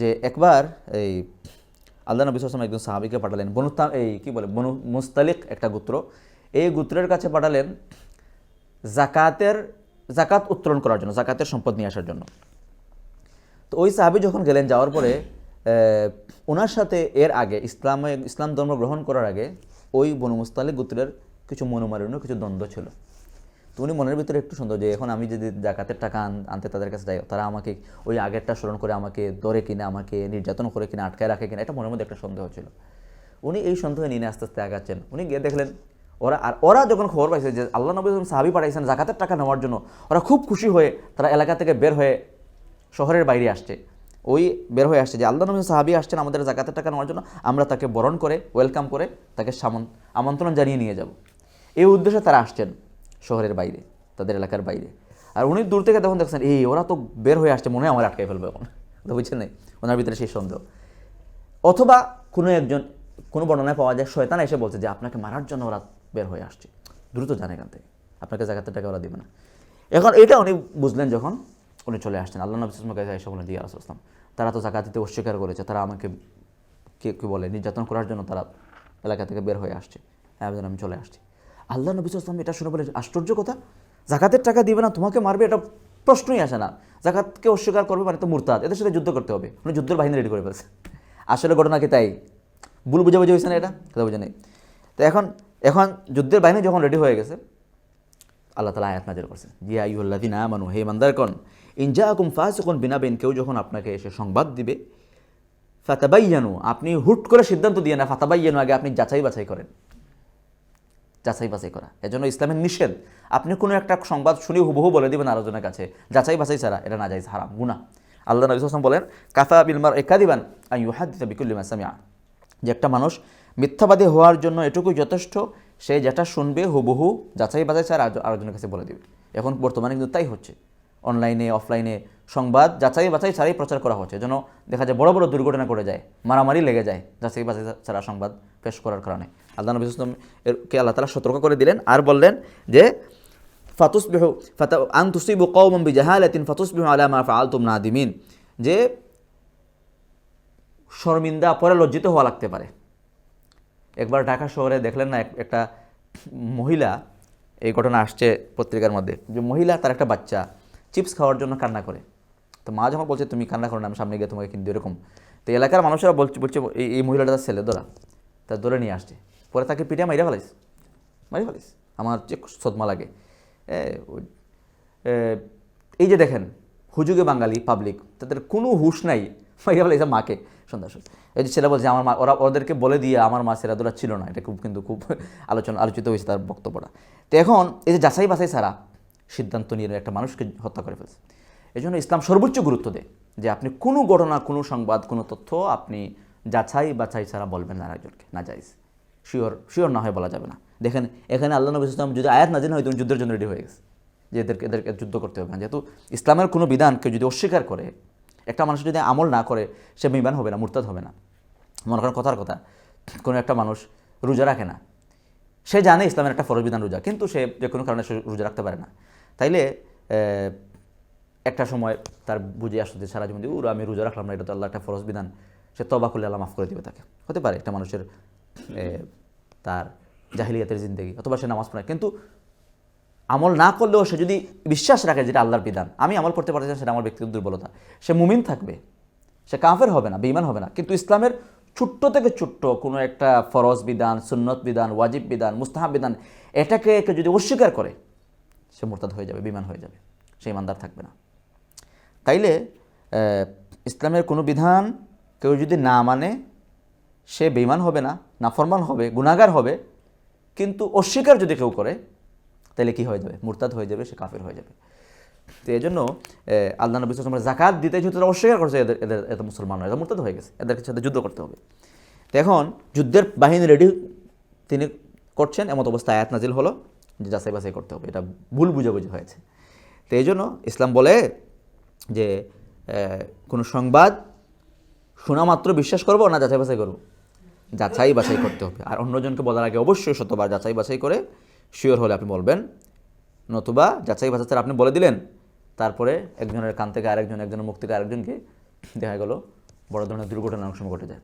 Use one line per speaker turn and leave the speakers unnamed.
যে একবার এই আল্লাহ নবী সালাম একজন সাহাবিকে পাঠালেন বনুত্তা এই কি বলে, বনু মুস্তালিক একটা গোত্র। এই গোত্রের কাছে পাঠালেন জাকাতের, জাকাত উত্তোলন করার জন্য, জাকাতের সম্পদ নিয়ে আসার জন্য। তো ওই সাহাবি যখন গেলেন, যাওয়ার পরে ওনার সাথে এর আগে ইসলামে ইসলাম ধর্ম গ্রহণ করার আগে ওই বনু মুস্তালিক গোত্রের কিছু মনোমালিন্য, কিছু দ্বন্দ্ব ছিল। তো উনি মনের ভিতরে একটু সুন্দর যে এখন আমি যদি জাকাতের টাকা আন- আনতে তাদের কাছে যাই, তারা আমাকে ওই আগেরটা স্মরণ করে আমাকে ধরে কিনা, আমাকে নির্যাতন করে কিনা, আটকায় রাখে কিনা, এটা মনের মধ্যে একটা সন্দেহ ছিল। উনি এই সন্দেহে নিয়ে আস্তে আস্তে আগাচ্ছেন। উনি গিয়ে দেখলেন, ওরা আর ওরা যখন খবর পাইছে যে আল্লাহ নবী সাহাবি পাঠাইছেন জাকাতের টাকা নেওয়ার জন্য, ওরা খুব খুশি হয়ে তারা এলাকা থেকে বের হয়ে শহরের বাইরে আসছে। ওই বের হয়ে আসছে যে আল্লাহ নবী সাহাবি আসছেন আমাদের জাকাতের টাকা নেওয়ার জন্য, আমরা তাকে বরণ করে, ওয়েলকাম করে তাকে সামন- আমন্ত্রণ জানিয়ে নিয়ে যাব। এই উদ্দেশ্যে তারা আসছেন। শহরের বাইরে, তাদের এলাকার বাইরে। আর উনি দূর থেকে তখন দেখছেন, এই ওরা তো বের হয়ে আসছে, মনে হয় আমার আটকে ফেলবে এখন। কথা বুঝছেন নাই? ওনার ভিতরে সেই সন্দেহ। অথবা কোনো একজন, কোনো বর্ণনায় পাওয়া যায়, শয়তান এসে বলছে যে, আপনাকে মারার জন্য ওরা বের হয়ে আসছে। দ্রুত জানে এখান থেকে। আপনাকে জায়গাতে টাকা ওরা দেবে না। এখন এটা উনি বুঝলেন যখন উনি চলে আসছেন। আল্লাহ নবী ইসলামের কাছে এসে বলেন জি আসলাম তারা তো জাকাত দিতে অস্বীকার করেছে। তারা আমাকে কে, কী বলে? নির্যাতন করার জন্য তারা এলাকা থেকে বের হয়ে আসছে। হ্যাঁ আমি চলে আসছি। আল্লাহ নবী ইসলাম এটা শুনে বলে আশ্চর্য কথা, জাকাতের টাকা দিবে না, তোমাকে মারবে, এটা প্রশ্নই আসে না। জাকাতকে অস্বীকার করবে মানে তো মুরতাদ, এদের সাথে যুদ্ধ করতে হবে উনি যুদ্ধের বাহিনী রেডি করে ফেলছে। আসলে ঘটনা কি তাই? ভুল বুঝে বুঝে হয়েছে না এটা? কথা বুঝে নেই। তো এখন এখন যুদ্ধের বাহিনী যখন রেডি হয়ে গেছে, আল্লাহ তালা আয়াত নাজির করছেন জি আইউল্লাদিন আমানু, হে মান্দারকন ইনজা আকুম বিনা বেন কেউ যখন আপনাকে এসে সংবাদ দিবে, ফাতাবাইয়ানু, আপনি হুট করে সিদ্ধান্ত দিয়ে না ফাতাবাইয়ানু আগে আপনি যাচাই বাছাই করেন। যাচাই বাছাই করা। এজন্য ইসলামের নিষেধ। আপনি কোনো একটা সংবাদ শুনে হুবহু বলে দিবেন আলোচনার কাছে। যাচাই বাছাই ছাড়া এটা না যাইজ হারাম গুণা আল্লাহ নবী সাল্লাম বলেন, কাফা বিলমার একাদিবান ইউহাদিতা বিকুল্লি মাসামিয়া যে একটা মানুষ মিথ্যাবাদী হওয়ার জন্য এটুকুই যথেষ্ট, সে যেটা শুনবে হুবহু যাচাই বাছাই ছাড়া আরেক- আরেকজনের কাছে বলে দিবে। এখন বর্তমানে কিন্তু তাই হচ্ছে। অনলাইনে, অফলাইনে সংবাদ যাচাই বাছাই ছাড়াই প্রচার করা হচ্ছে। যেন দেখা যায় বড় বড় দুর্ঘটনা করে যায়, মারামারি লেগে যায় যাচাই বাছাই ছাড়া সংবাদ পেশ করার কারণে। আল্লাহ নবী ইসলাম এরকে আল্লাহ তালা সতর্ক করে দিলেন আর বললেন যে, ফাতুসবিহু ফাতা আন তুসিবু কওমান বিজাহালাতিন ফাতুসবিহু আলা মা ফাআলতুম নাদিমিন। যে শর্মিন্দা পরে লজ্জিত হওয়া লাগতে পারে। একবার ঢাকা শহরে দেখলেন না একটা মহিলা, এই ঘটনা আসছে পত্রিকার মধ্যে। যে মহিলা তার একটা বাচ্চা, চিপস খাওয়ার জন্য কান্না করে। তো মা যখন বলছে, তুমি কান্না করো না, আমি সামনে গিয়ে তোমাকে কিন্তু এরকম। তো এলাকার মানুষেরা বলছে বলছে, এই মহিলাটা তার ছেলে ধরা তার ধরে নিয়ে আসছে। পরে তাকে পিঠে মাইরা ফেলাইস মারি ফেলিস আমার যে সদমা লাগে। এই যে দেখেন, হুজুগে বাঙালি পাবলিক তাদের কোনো হুশ নাই। মাইরা ফেলাইছে মাকে। সন্ধ্যা। এই যে ছেলে বলছে, আমার মা, ওরা, ওদেরকে বলে দিয়ে আমার মা সেরাদুরা ছিল না। এটা খুব, কিন্তু খুব আলোচনা, আলোচিত হয়েছে তার বক্তব্যটা। তো এখন এই যে যাচাই বাছাই ছাড়া সিদ্ধান্ত নিয়ে একটা মানুষকে হত্যা করে ফেলছে। এই জন্য ইসলাম সর্বোচ্চ গুরুত্ব দেয় যে আপনি কোনো ঘটনা, কোনো সংবাদ, কোনো তথ্য আপনি যাচাই বাছাই ছাড়া বলবেন না একজনকে, না যাইজ শিওর শিওর না হয় বলা যাবে না। দেখেন, এখানে আল্লাহ নবী ইসলাম যদি আয়াত না হয়তো উনি যুদ্ধের জন্য রেডি হয়ে গেছে। যে এদেরকে এদেরকে যুদ্ধ করতে হবে না। যেহেতু ইসলামের কোনো বিধান কেউ যদি অস্বীকার করে, একটা মানুষ যদি আমল না করে, সে বিমান হবে না, মুরতাদ হবে না। মনে করেন কথার কথা, কোনো একটা মানুষ রোজা রাখে না। সে জানে ইসলামের একটা ফরজ বিধান রোজা, কিন্তু সে যে কোনো কারণে সে রোজা রাখতে পারে না। তাইলে একটা সময় তার বুঝে আসতে সারা জীবন দিয়ে, উর আমি রোজা রাখলাম না এটা তো আল্লাহ একটা ফরজ বিধান। সে তবা করলে আল্লাহ মাফ করে দিবে তাকে। হতে পারে একটা মানুষের তার জাহিলিয়াতের জিন্দগি অথবা সে নামাজ পড়ে। কিন্তু আমল না করলেও সে যদি বিশ্বাস রাখে যেটা আল্লাহর বিধান আমি আমল করতে পারছি সেটা আমার ব্যক্তিগত দুর্বলতা। সে মুমিন থাকবে সে কাফের হবে না বেইমান হবে না। কিন্তু ইসলামের ছোট্ট থেকে ছোট্ট কোনো একটা ফরজ বিধান সুন্নত বিধান ওয়াজিব বিধান মুস্তাহাব বিধান এটাকে যদি অস্বীকার করে সে মোরতাদ হয়ে যাবে বিমান হয়ে যাবে। সে ইমানদার থাকবে না। তাইলে ইসলামের কোনো বিধান কেউ যদি না মানে সে বেইমান হবে না, নাফরমান হবে গুণাগার হবে, কিন্তু অস্বীকার যদি কেউ করে তাহলে কি হয়ে যাবে? মুরতাদ হয়ে যাবে, সে কাফের হয়ে যাবে। তো এই জন্য আল্লাহ নবী ওয়াসাল্লাম জাকাত দিতে যেহেতু তারা অস্বীকার করছে, এদের এদের এত মুসলমান এরা মুরতাদ হয়ে গেছে, এদের সাথে যুদ্ধ করতে হবে। তো এখন, যুদ্ধের বাহিনী রেডি তিনি করছেন, এমত অবস্থায় আয়াত নাজিল হলো, যে যাচাই বাছাই করতে হবে, এটা ভুল বুঝাবুঝি হয়েছে। তো এই জন্য ইসলাম বলে যে কোনো সংবাদ শোনা মাত্র বিশ্বাস করব না যাচাই বাছাই করব? যাচাই বাছাই করতে হবে। আর অন্যজনকে বলার আগে অবশ্যই শতবার যাচাই বাছাই করে শিওর হলে আপনি বলবেন। নতুবা যাচাই বাছাই আপনি বলে দিলেন, তারপরে একজনের কান থেকে আরেকজন, একজনের মুখ থেকে আরেকজনকে দেখা গেল বড় ধরনের দুর্ঘটনার অংশ ঘটে যায়।